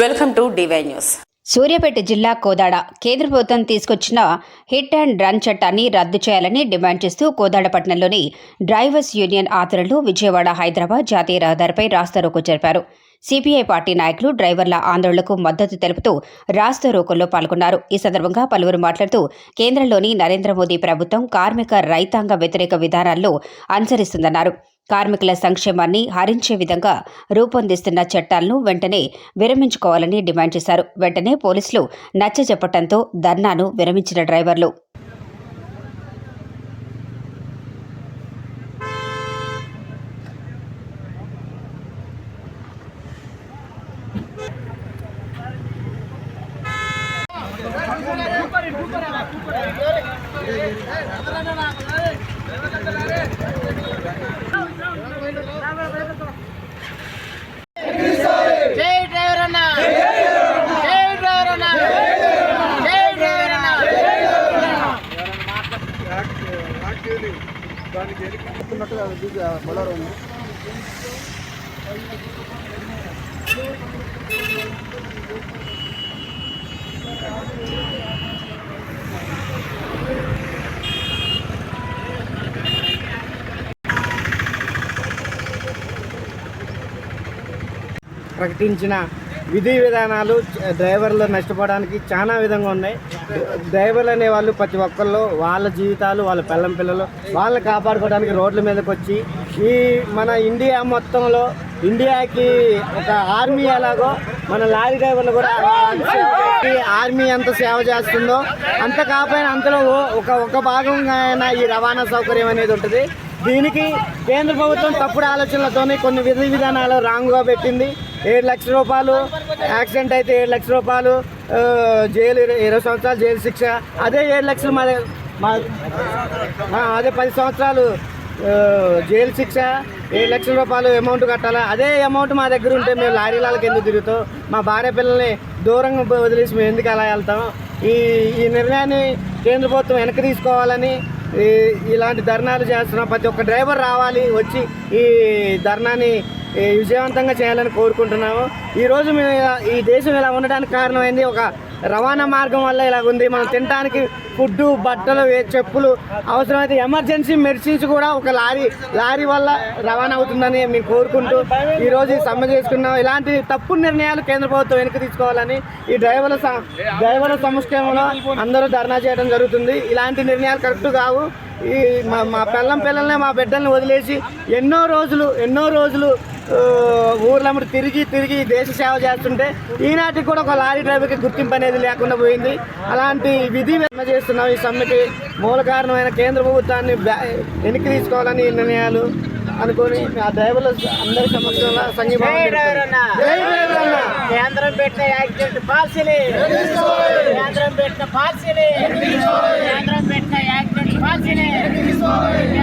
Welcome to DY news. Suryapet జిల్లా కోదాడ కేంద్ర ప్రభుత్వం తీసుకొచ్చిన హిట్ అండ్ రన్ చట్టాన్ని రద్దు చేయాలని డిమాండ్ చేస్తూ కోదాడ పట్టణంలోని డ్రైవర్స్ యూనియన్ ఆధ్వర్యంలో విజయవాడ హైదరాబాద్ జాతీయ రహదారిపై రాస్తారోకో జరిపారు. సిపిఐ పార్టీ నాయకులు డ్రైవర్ల ఆందోళనకు మద్దతు తెలుపుతూ రాస్తారోకోల్లో పాల్గొన్నారు. ఈ సందర్భంగా పలువురు మాట్లాడుతూ కేంద్రంలోని నరేంద్ర మోదీ ప్రభుత్వం కార్మిక రైతాంగ వ్యతిరేక విధానాల్లో అనుసరిస్తుందన్నారు. కార్మికుల సంక్షేమాన్ని హరించే విధంగా రూపొందిస్తున్న చట్టాలను వెంటనే విరమించుకోవాలని డిమాండ్ చేశారు వెంటనే పోలీసులు నచ్చజెప్పటంతో ధర్నాను విరమించిన డ్రైవర్లు జై ప్రకటించిన విధి విధానాలు డ్రైవర్లు నష్టపోవడానికి చాలా విధంగా ఉన్నాయి. డ్రైవర్లు అనే వాళ్ళు ప్రతి ఒక్కళ్ళు వాళ్ళ జీవితాలు వాళ్ళ పిల్లం పిల్లలు వాళ్ళని కాపాడుకోవడానికి రోడ్ల మీదకి వచ్చి ఈ మన ఇండియా మొత్తంలో ఇండియాకి ఒక ఆర్మీ ఎలాగో మన లారీ డ్రైవర్లు కూడా ఆర్మీ ఎంత సేవ చేస్తుందో అంత కాకపోయినా అంతలో ఒక ఒక భాగంగా అయినా ఈ రవాణా సౌకర్యం అనేది ఉంటుంది. దీనికి కేంద్ర ప్రభుత్వం తప్పుడు ఆలోచనలతోనే కొన్ని విధి విధానాలు రాంగ్గా పెట్టింది. ఏడు లక్షల రూపాయలు యాక్సిడెంట్ అయితే ఏడు లక్షల రూపాయలు జైలు ఇరవై సంవత్సరాలు జైలు శిక్ష. అదే ఏడు లక్షలు మా మా అదే పది సంవత్సరాలు జైలు శిక్ష. ఏడు లక్షల రూపాయలు అమౌంట్ కట్టాలా? అదే అమౌంట్ మా దగ్గర ఉంటే మేము లారీలకి ఎందుకు తిరుగుతాం? మా భార్య పిల్లల్ని దూరంగా వదిలేసి మేము ఎందుకు అలా వెళ్తాం? ఈ ఈ నిర్ణయాన్ని కేంద్ర ప్రభుత్వం వెనక్కి తీసుకోవాలని ఇలాంటి ధర్నాలు చేస్తున్నాం ప్రతి ఒక్క డ్రైవర్ రావాలి వచ్చి ఈ ధర్నాని విజయవంతంగా చేయాలని కోరుకుంటున్నాము. ఈరోజు మేము ఇలా- ఈ దేశం ఇలా ఉండడానికి కారణమైంది ఒక రవాణా మార్గం వల్ల ఇలా ఉంది మనం తినడానికి ఫుడ్ బట్టలు చెప్పులు అవసరమైతే ఎమర్జెన్సీ మెడిసిన్స్ కూడా ఒక లారీ లారీ వల్ల రవాణా అవుతుందని మేము కోరుకుంటూ ఈరోజు ఈ సమ్మె చేసుకున్నాం. ఇలాంటి తప్పు నిర్ణయాలు కేంద్ర ప్రభుత్వం వెనక్కి తీసుకోవాలని ఈ డ్రైవర్ల స- డ్రైవర్ల సంక్షేమంలో అందరూ ధర్నా చేయడం జరుగుతుంది. ఇలాంటి నిర్ణయాలు కరెక్ట్ కావు. ఈ మా మా పిల్లం పిల్లల్ని మా బిడ్డల్ని వదిలేసి ఎన్నో రోజులు ఎన్నో రోజులు ఊర్లమ్మడి తిరిగి తిరిగి దేశ సేవ చేస్తుంటే ఈనాటికి కూడా ఒక లారీ డ్రైవర్కి గుర్తింపు అనేది లేకుండా పోయింది. అలాంటి విధి విధంగా చేస్తున్నాం ఈ సమ్మెకి మూల కారణమైన కేంద్ర ప్రభుత్వాన్ని వెనక్కి తీసుకోవాలని నిర్ణయాలు అనుకొని ఆ డ్రైవర్ల అందరి సమక్షంలో. కేంద్రం పెట్టిన యాక్సిడెంట్ పాలసీలే. కేంద్రం పెట్టిన పాలసీలే. కేంద్రం పెట్టిన యాక్సిడెంట్ కేంద్రం